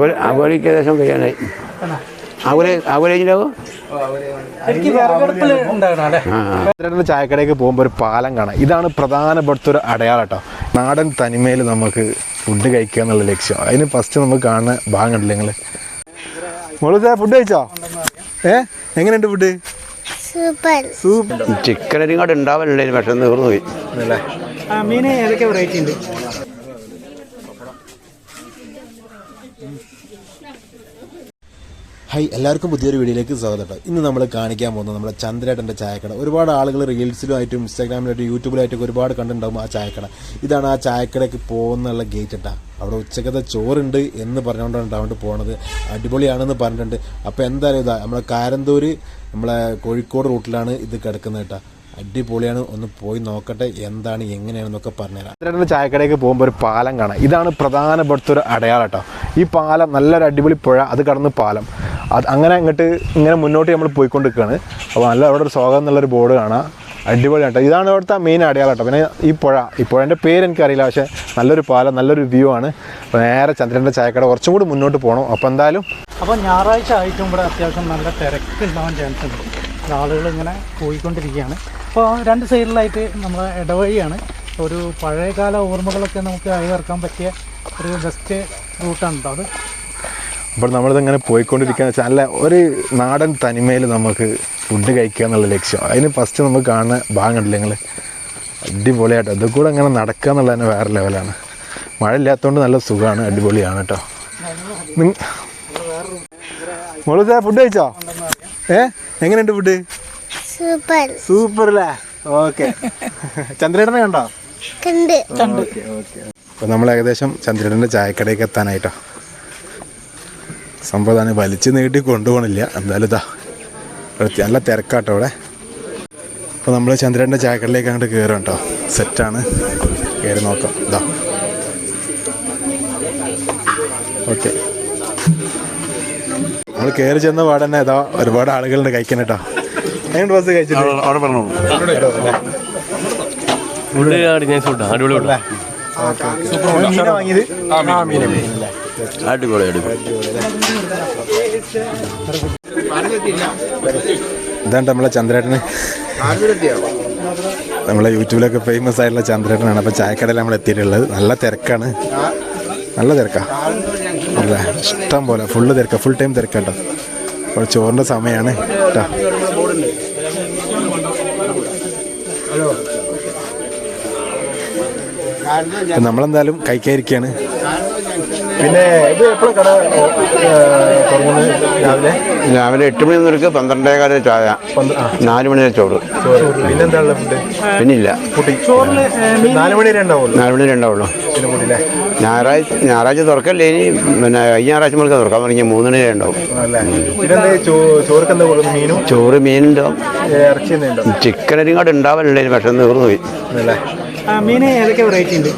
ആഗോള അവരേക്ക് ഏകദേശം കഴിയാനായി അവരെ ചായക്കടയ്ക്ക് പോകുമ്പോൾ ഒരു പാലം കാണാം. ഇതാണ് പ്രധാനപ്പെട്ട ഒരു അടയാളം കേട്ടോ. നാടൻ തനിമയിൽ നമുക്ക് ഫുഡ് കഴിക്കുക എന്നുള്ള ലക്ഷ്യം. അതിന് ഫസ്റ്റ് നമുക്ക് കാണുന്ന ഭാഗം കണ്ടില്ല നിങ്ങൾ മോൾ ഫുഡ് കഴിച്ചോ? ഏ? എങ്ങനെയുണ്ട് ഫുഡ് സൂപ്പർ. സൂപ്പർ ചിക്കൻ ഇങ്ങോട്ട് ഉണ്ടാവലുണ്ടേ പക്ഷെ തീർന്നു പോയി. മീൻ ഏതൊക്കെ വെറൈറ്റി ഉണ്ട്? ഹൈ എല്ലാവർക്കും പുതിയൊരു വീഡിയോയിലേക്ക് സ്വാഗതം ഇന്ന് നമ്മൾ കാണിക്കാൻ പോകുന്നത് നമ്മുടെ ചന്ദ്രേട്ടന്റെ ചായക്കട. ഒരുപാട് ആളുകൾ റീൽസിലുമായിട്ടും ഇൻസ്റ്റാഗ്രാമിലായിട്ടും യൂട്യൂബിലായിട്ടും ഒരുപാട് കണ്ടിട്ടുണ്ടാകും ആ ചായക്കട. ഇതാണ് ആ ചായക്കടയ്ക്ക് പോകുന്നുള്ള ഗേറ്റ് ഇട്ടാ അവിടെ ഉച്ചക്കത്തെ ചോറുണ്ട് എന്ന് പറഞ്ഞുകൊണ്ടാണ് അവിടെ പോണത്. അടിപൊളിയാണെന്ന് പറഞ്ഞിട്ടുണ്ട്. അപ്പോൾ എന്തായാലും ഇതാ നമ്മളെ കാരന്തൂര് നമ്മളെ കോഴിക്കോട് റൂട്ടിലാണ് ഇത് കിടക്കുന്നത് കേട്ടോ. അടിപൊളിയാണ്. ഒന്ന് പോയി നോക്കട്ടെ എന്താണ് എങ്ങനെയാണെന്നൊക്കെ പറഞ്ഞുതരാം. ചന്ദ്രേട്ടന്റെ ചായക്കടയ്ക്ക് പോകുമ്പോൾ ഒരു പാലം കാണാം. ഇതാണ് പ്രധാനപ്പെട്ട ഒരു അടയാളം കേട്ടോ. ഈ പാലം നല്ലൊരു അടിപൊളി പുഴ അത് കടന്ന് പാലം. അത് അങ്ങനെ അങ്ങോട്ട് ഇങ്ങനെ മുന്നോട്ട് നമ്മൾ പോയിക്കൊണ്ടിരിക്കുകയാണ് അപ്പോൾ നല്ല അവിടെ ഒരു സ്വാഗതം എന്നുള്ളൊരു ബോർഡ് കാണാം. അടിപൊളി കേട്ടോ ഇതാണ് ഇവിടുത്തെ മെയിൻ അടയാളം കേട്ടോ പിന്നെ ഈ പുഴ. ഈ പുഴന്റെ പേര് എനിക്കറിയില്ല. പക്ഷേ നല്ലൊരു പാലം നല്ലൊരു വ്യൂ ആണ്. നേരെ ചന്ദ്രന്റെ ചായക്കട കുറച്ചും കൂടി മുന്നോട്ട് പോകണം അപ്പോൾ എന്തായാലും അപ്പോൾ ഞായറാഴ്ച ആയിട്ടും ഇവിടെ അത്യാവശ്യം നല്ല തിരക്ക് ഉണ്ടാവാൻ ചാൻസ് ഉണ്ട്. ആളുകൾ ഇങ്ങനെ പോയിക്കൊണ്ടിരിക്കുകയാണ്. അപ്പോൾ രണ്ട് സൈഡിലായിട്ട് നമ്മൾ ഇടവഴിയാണ്. ഒരു പഴയകാല ഓർമ്മകളൊക്കെ നമുക്ക് അയവിറക്കാൻ പറ്റിയ ഒരു ബെസ്റ്റ് റൂട്ടാണ് കേട്ടോ അത്. അപ്പോൾ നമ്മളിതിങ്ങനെ പോയിക്കൊണ്ടിരിക്കുകയെന്ന് വെച്ചാൽ നല്ല ഒരു നാടൻ തനിമയിൽ നമുക്ക് ഫുഡ് കഴിക്കുക എന്നുള്ള ലക്ഷ്യം. അതിന് ഫസ്റ്റ് നമുക്ക് കാണുന്ന ഭാഗം കണ്ടില്ല നിങ്ങൾ അടിപൊളിയായിട്ട്. അത് കൂടെ അങ്ങനെ നടക്കുക എന്നുള്ളത് തന്നെ വേറെ ലെവലാണ് മഴ ഇല്ലാത്തതുകൊണ്ട് നല്ല സുഖമാണ് അടിപൊളിയാണ് കേട്ടോ മോൾ ഫുഡ് കഴിച്ചോ? ഏ? എങ്ങനെയുണ്ട് ഫുഡ് സൂപ്പർ. സൂപ്പർ അല്ലേ ഓക്കെ. ചന്ദ്രേട്ടനെ കണ്ടോ? കണ്ട്. Okay okay. അപ്പോൾ നമ്മൾ ഏകദേശം ചന്ദ്രേട്ടന്റെ ചായക്കടയിലേക്ക് എത്താനായിട്ടോ. സംഭവം വലിച്ചു നീട്ടി കൊണ്ടുപോകണില്ല. എന്തായാലും ഇതാ നല്ല തിരക്കാട്ടോ അവിടെ അപ്പോൾ നമ്മൾ ചന്ദ്രന്റെ ചാക്കറിലേക്ക് അങ്ങോട്ട് കയറും കേട്ടോ സെറ്റാണ് കയറി നോക്കാം. ഇതാ. ഓക്കെ നമ്മൾ കയറി ചെന്ന പാടെ തന്നെ ഇതാ ഒരുപാട് ആളുകളുണ്ട് കഴിക്കണം കേട്ടോ എങ്ങനെ ബസ് കഴിച്ചിട്ടുണ്ട് അടിപൊളി അടിപൊളി ഇതാണ് നമ്മളെ ചന്ദ്രേട്ടന്. നമ്മളെ യൂട്യൂബിലൊക്കെ ഫേമസ് ആയിട്ടുള്ള ചന്ദ്രേട്ടനാണ്. അപ്പോൾ ചായക്കടയിൽ നമ്മൾ എത്തിയിട്ടുള്ളത്. നല്ല തിരക്കാണ്. നല്ല തിരക്കാ. അല്ല? ഇഷ്ടം പോലെ. ഫുള്ള് തിരക്ക. ഫുൾ ടൈം തിരക്കാട്ടോ അപ്പോൾ ചോറിന്റെ സമയമാണ് കേട്ടോ. നമ്മളെന്തായാലും കഴിക്കാതിരിക്കുകയാണ് പിന്നെ ഇത് എപ്പോഴും കട തുടങ്ങുന്നത് രാവിലെ? രാവിലെ എട്ട് മണി മുതൽക്ക് പന്ത്രണ്ടേ കാല ചായ. നാല് മണി വരെ ചോറ്. ഫുഡ് പിന്നില്ല. നാല് മണി വരെ ഉണ്ടാവുള്ളൂ. നാല് മണി വരെ ഉണ്ടാവുള്ളൂ. പിന്നെ കൂടിയില്ലേ ഞായറാഴ്ച ഞായറാഴ്ച തുറക്കല്ലേ ഇനി? പിന്നെ ഈ ഞായറാഴ്ച മുതൽക്ക് തുറക്കാൻ തുടങ്ങിയ മൂന്ന് മണി വരെ ഉണ്ടാവും. ചോറ് മീനുണ്ടാവും. ചിക്കൻ ഇങ്ങോട്ട് ഉണ്ടാവലുണ്ടേ പക്ഷെ നീർന്നു പോയി. അല്ലേ മീൻ ഏതൊക്കെ വെറൈറ്റി ഉണ്ട്?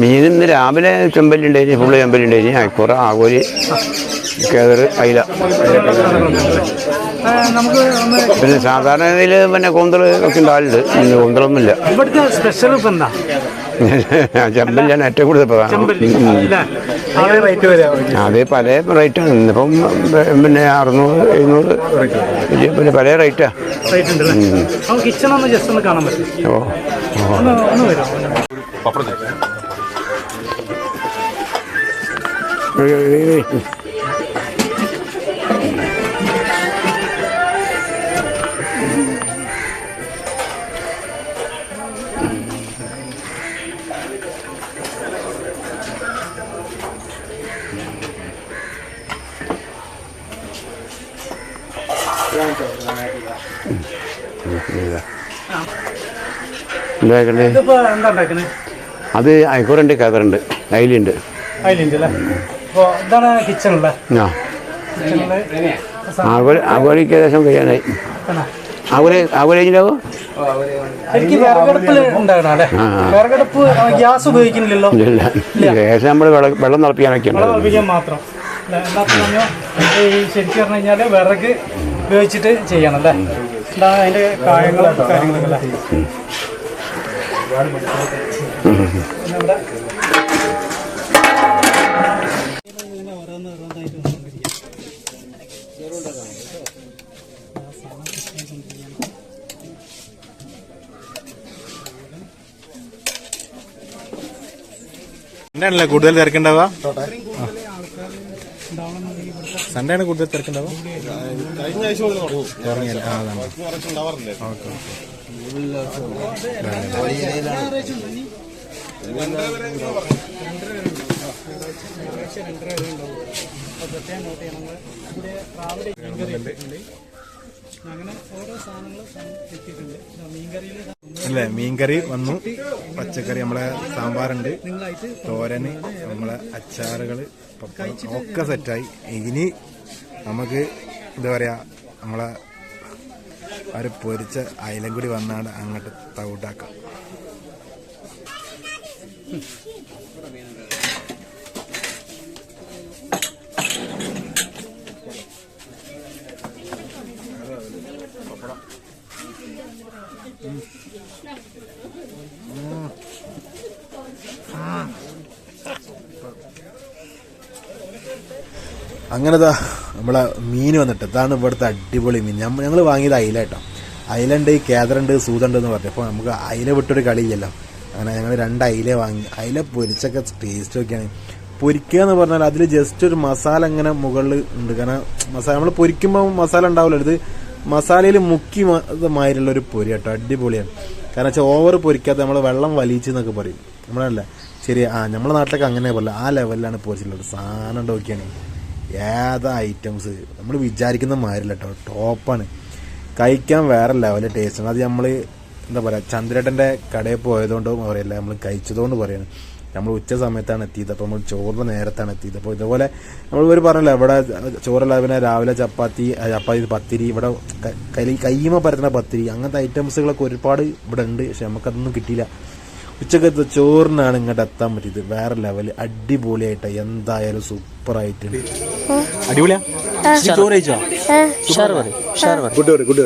മീൻ ഇന്ന് രാവിലെ ചെമ്പല്ലുണ്ടായിന് ഫുള്ള് ചെമ്പല്ലുണ്ടായിന് അയക്കൂറ ആകോലി കേതർ അയില. നമുക്ക് പിന്നെ സാധാരണ ഇതിൽ പിന്നെ കൂന്തൽ ഒക്കെ ഉണ്ടാവലുണ്ട്. ഇന്ന് കൂന്തലൊന്നുമില്ല ഇവിടുത്തെ സ്പെഷ്യൽ ഇപ്പം എന്താ? ചെമ്പല്ലാണ് ഏറ്റവും കൂടുതൽ പ്രധാനം. അത് പല റേറ്റാണ് ഇന്നിപ്പം പിന്നെ അറുന്നൂറ് എഴുന്നൂറ് പിന്നെ പല റേറ്റാ റേറ്റ് ഉണ്ട് ഒന്ന് ഒന്ന് വരാം എന്താക്കണ്ടേ ഇതിപ്പോ എന്താ ഉണ്ടാക്കുന്നത് അത് അയക്കൂറുണ്ട് കവറുണ്ട് അയിലുണ്ട് ആ. ഏകദേശം കഴിയാനായി. ആ. ഗ്യാസ് ഉപയോഗിക്കുന്നില്ലല്ലോ? നമ്മൾ വെള്ളം തിളപ്പിക്കാനൊക്കെ മാത്രം. ശരിക്കും പറഞ്ഞു കഴിഞ്ഞാൽ വിറക് ഉപയോഗിച്ചിട്ട് ചെയ്യണം അല്ലേ? അതിന്റെ അതിന്റെ കായങ്ങളും കാര്യങ്ങളൊക്കെ സൺഡേ കൂടുതൽ തിരക്കുണ്ടാവുക? ഇവിടുത്തെ സൺഡേ ആണ് കൂടുതൽ തിരക്കുണ്ടാവുക? കഴിഞ്ഞ ആ അതാണ്. ഓക്കെ ഏകദേശം അല്ലേ? മീൻകറി വന്നു. പച്ചക്കറി നമ്മളെ സാമ്പാറുണ്ട്. തോരന് നമ്മളെ അച്ചാറുകൾ ഒക്കെ സെറ്റായി ഇനി നമുക്ക് എന്താ പറയാ നമ്മളെ ഒരു പൊരിച്ച അയിലും കൂടി വന്നാണ് അങ്ങോട്ട് തവിട്ടാക്കാം അങ്ങനെതാ നമ്മളെ മീൻ വന്നിട്ട് ഇതാണ് ഇവിടുത്തെ അടിപൊളി മീൻ. ഞങ്ങൾ വാങ്ങിയത് അയില കേട്ടോ. അയിലുണ്ട് കേദറുണ്ട് സൂതുണ്ട് എന്ന് പറഞ്ഞു. അപ്പോൾ നമുക്ക് അയില വിട്ടൊരു കളിയില്ലല്ലോ. അങ്ങനെ ഞങ്ങൾ രണ്ട് അയില വാങ്ങി. അയില പൊരിച്ചൊക്കെ ടേസ്റ്റ് ഒക്കെയാണ് പൊരിക്കുക എന്ന് പറഞ്ഞാൽ അതിൽ ജസ്റ്റ് ഒരു മസാല ഇങ്ങനെ മുകളിൽ ഉണ്ട്. കാരണം മസാല നമ്മൾ പൊരിക്കുമ്പോൾ മസാല ഉണ്ടാവില്ല ഇത്? മസാലയിൽ മുക്കി മാതിരിയുള്ള ഒരു പൊരി കേട്ടോ. അടിപൊളിയാണ്. കാരണം വെച്ചാൽ ഓവർ പൊരിക്കാത്ത നമ്മൾ വെള്ളം വലിച്ച് എന്നൊക്കെ പറയും. നമ്മളല്ല? ശരി ആ നമ്മുടെ നാട്ടിലൊക്കെ അങ്ങനെ പോലെ ആ ലെവലിലാണ് പൊരിച്ചിട്ടുള്ളത്. സാധനം നോക്കിയാണ്. ഏതാ ഐറ്റംസ് നമ്മൾ വിചാരിക്കുന്ന മാതിരില്ല കേട്ടോ ടോപ്പാണ് കഴിക്കാൻ വേറെ ലെവലിൽ ടേസ്റ്റാണ് അത് നമ്മൾ എന്താ പറയുക ചന്ദ്രേട്ടന്റെ കടയിൽ പോയതുകൊണ്ട് പറയില്ല. നമ്മൾ കഴിച്ചതുകൊണ്ട് പറയാണ്. നമ്മൾ ഉച്ച സമയത്താണ് എത്തിയത്. അപ്പോൾ നമ്മൾ ചോറിന് നേരത്താണ് എത്തിയത്. അപ്പോൾ ഇതുപോലെ നമ്മൾ ഇവർ പറഞ്ഞല്ലോ ഇവിടെ ചോറല്ല പിന്നെ രാവിലെ ചപ്പാത്തി ചപ്പാത്തി പത്തിരി ഇവിടെ കൈ- കൈമ പരത്തുന്ന പത്തിരി അങ്ങനത്തെ ഐറ്റംസുകളൊക്കെ ഒരുപാട് ഇവിടെ ഉണ്ട്. പക്ഷെ നമുക്കതൊന്നും കിട്ടിയില്ല. ഉച്ചക്കത്തെ ചോറിനാണ് ഇങ്ങോട്ട് എത്താൻ പറ്റിയത്. വേറെ ലെവൽ അടിപൊളിയായിട്ട്. എന്തായാലും സൂപ്പർ ആയിട്ടുണ്ട് അടിപൊളിയാ? ചോറ് ഗുഡ് ഗുഡ്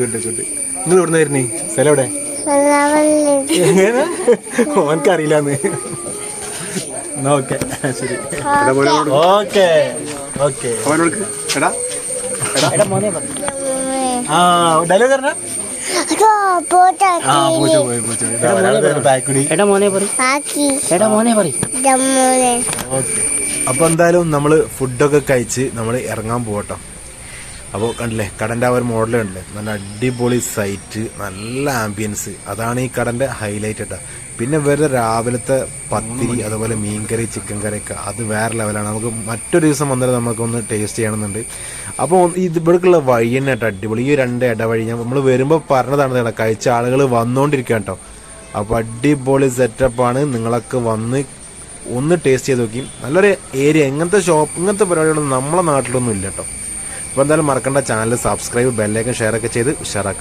ഗുഡ് ഗുഡ് നിങ്ങൾ എവിടെ സ്ഥലം എവിടെ? ഓക്കെ. ശരി. ഓക്കെ. ഓക്കെ. ആ ഡയലോഗ് പറഞ്ഞ? അപ്പോൾ എന്തായാലും നമ്മൾ ഫുഡൊക്കെ കഴിച്ച് നമ്മൾ ഇറങ്ങാൻ പോകട്ടോ അപ്പോൾ കണ്ടില്ലേ കടന്റെ ആ ഒരു മോഡൽ കണ്ടില്ലേ? നല്ല അടിപൊളി സൈറ്റ് നല്ല ആംബിയൻസ് അതാണ് ഈ കടന്റെ ഹൈലൈറ്റ് കേട്ടോ പിന്നെ വേറെ രാവിലത്തെ പത്തിരി അതുപോലെ മീൻകറി ചിക്കൻ കറിയൊക്കെ അത് വേറെ ലെവലാണ് നമുക്ക് മറ്റൊരു ദിവസം വന്നിട്ട് നമുക്കൊന്ന് ടേസ്റ്റ് ചെയ്യണമെന്നുണ്ട്. അപ്പോൾ ഇത് ഇവിടേക്കുള്ള വഴി തന്നെ കേട്ടോ അടിപൊളി. ഈ രണ്ട് ഇടവഴി ഞാൻ നമ്മൾ വരുമ്പോൾ പറഞ്ഞതാണ് കേട്ടോ കഴിച്ച ആളുകൾ വന്നുകൊണ്ടിരിക്കുക കേട്ടോ അപ്പോൾ അടിപൊളി സെറ്റപ്പാണ് നിങ്ങളൊക്കെ വന്ന് ഒന്ന് ടേസ്റ്റ് ചെയ്ത് നോക്കി. നല്ലൊരു ഏരിയ ഇങ്ങനത്തെ ഷോപ്പ് ഇങ്ങനത്തെ പരിപാടികളൊന്നും നമ്മളെ നാട്ടിലൊന്നും ഇല്ല കേട്ടോ അപ്പോൾ എന്തായാലും മറക്കണ്ട. ചാനൽ സബ്സ്ക്രൈബ് ബെല്ലൈക്കൻ ഷെയർ ഒക്കെ ചെയ്ത് ഉഷാറാക്കാം.